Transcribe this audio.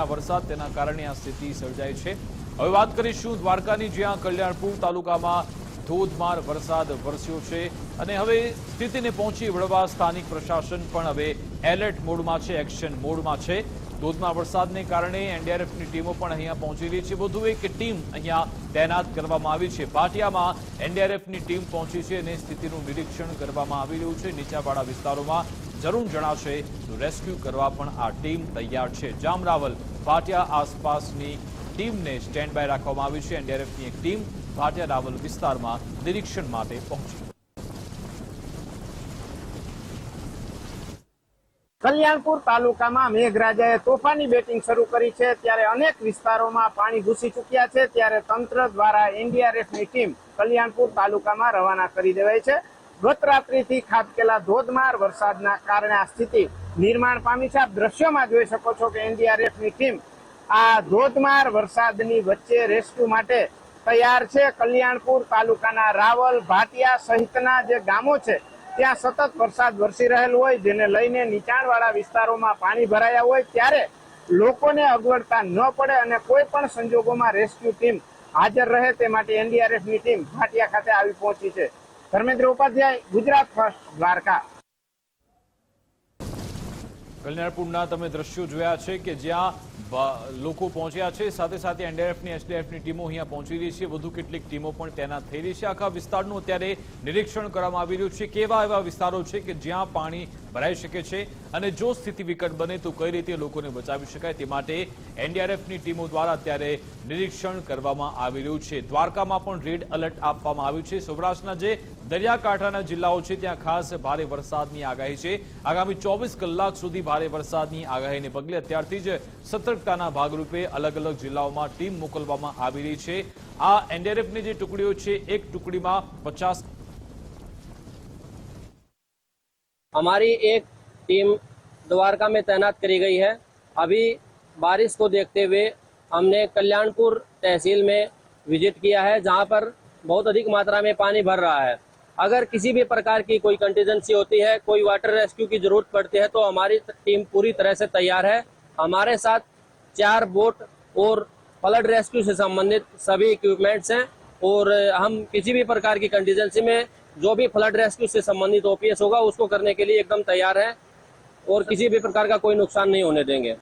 આ વરસાદ તેના કારણે આ સ્થિતિ સર્જાઈ છે. હવે વાત કરીશું દ્વારકાની, જ્યાં કલ્યાણપુર તાલુકામાં ધોધમાર વરસાદ વરસ્યો છે. અને હવે સ્થિતિને પહોંચી વળવા સ્થાનિક પ્રશાસન પણ હવે એલર્ટ મોડમાં છે, એક્શન મોડમાં છે. ધોધમાર વરસાદને કારણે એનડીઆરએફની ટીમો પણ અહીંયા પહોંચી રહી છે. વધુ એક ટીમ અહીંયા તૈનાત કરવામાં આવી છે. પાટિયામાં એનડીઆરએફની ટીમ પહોંચી છે અને સ્થિતિનું નિરીક્ષણ કરવામાં આવી રહ્યું છે. નીચાવાળા વિસ્તારોમાં જરૂર જણાશે તો રેસ્ક્યુ કરવા પણ આ ટીમ તૈયાર છે. જામરાવલ ભાટિયા આસપાસની ટીમને સ્ટેન્ડ બાય રાખવામાં આવી છે. એનડીઆરએફની એક ટીમ ભાટિયા રાવલ વિસ્તારમાં નિરીક્ષણ માટે પહોંચી. કલ્યાણપુર તાલુકામાં મેઘરાજાએ તોફાની બેટિંગ શરૂ કરી છે. ત્યારે અનેક વિસ્તારોમાં પાણી ઘૂસી ચૂક્યા છે. ત્યારે તંત્ર દ્વારા એનડીઆરએફની ટીમ કલ્યાણપુર તાલુકામાં રવાના કરી દેવાઈ છે. ગત રાત્રિથી ખાબકેલા ધોધમાર વરસાદના કારણે આ સ્થિતિ નિર્માણ પામી છે. આપ દ્રશ્યોમાં જોઈ શકો છો કે એનડીઆરએફની ટીમ આ ધોધમાર વરસાદની વચ્ચે રેસ્ક્યુ માટે તૈયાર છે. કલ્યાણપુર તાલુકાના રાવલ ભાટિયા સહિતના જે ગામો છે, ત્યાં સતત વરસાદ વરસી રહેલ હોય, જેને લઈને નીચાણવાળા વિસ્તારોમાં પાણી ભરાયા હોય, ત્યારે લોકોને અગવડતા ન પડે અને કોઈ પણ સંજોગોમાં રેસ્ક્યુ ટીમ હાજર રહે તે માટે એનડીઆરએફની ટીમ ભાટિયા ખાતે આવી પહોંચી છે. ધર્મેન્દ્ર ઉપાધ્યાય, ગુજરાત ફર્સ્ટ દ્વારકા. કલ્યાણપુરના તમે દ્રશ્યો જોયા છે કે જ્યાં લોકો પહોંચ્યા છે. સાથે સાથે એનડીએફની એસડીએફની ટીમો અહીંયા પહોંચી રહી છે. વધુ કેટલીક ટીમો પણ તૈનાત થઈ રહી છે. આખા વિસ્તારનું અત્યારે નિરીક્ષણ કરવામાં આવી રહ્યું છે. કેવા એવા વિસ્તારો છે કે જ્યાં પાણી ભરાઈ શકે છે અને જો સ્થિતિ વિકટ બને તો કઈ રીતે લોકોને બચાવી શકાય તે માટે એનડીઆરએફની ટીમો દ્વારા અત્યારે નિરીક્ષણ કરવામાં આવી રહ્યું છે. દ્વારકામાં પણ રેડ એલર્ટ આપવામાં આવ્યું છે. સૌરાષ્ટ્રના જે દરિયાકાંઠાના જિલ્લાઓ છે, ત્યાં ખાસ ભારે વરસાદની આગાહી છે. આગામી ચોવીસ કલાક સુધી ભારે વરસાદની આગાહીને પગલે અત્યારથી જ સતર્કતાના ભાગરૂપે અલગ અલગ જિલ્લાઓમાં ટીમ મોકલવામાં આવી રહી છે. આ એનડીઆરએફની જે ટુકડીઓ છે, એક ટુકડીમાં પચાસ हमारी एक टीम द्वारका में तैनात करी गई है। अभी बारिश को देखते हुए हमने कल्याणपुर तहसील में विज़िट किया है, जहाँ पर बहुत अधिक मात्रा में पानी भर रहा है। अगर किसी भी प्रकार की कोई कंटीजेंसी होती है, कोई वाटर रेस्क्यू की ज़रूरत पड़ती है तो हमारी टीम पूरी तरह से तैयार है। हमारे साथ चार बोट और फ्लड रेस्क्यू से संबंधित सभी इक्विपमेंट्स हैं और हम किसी भी प्रकार की कंटीजेंसी में जो भी फ्लड रेस्क्यू से संबंधित ओपीएस होगा उसको करने के लिए एकदम तैयार है और किसी भी प्रकार का कोई नुकसान नहीं होने देंगे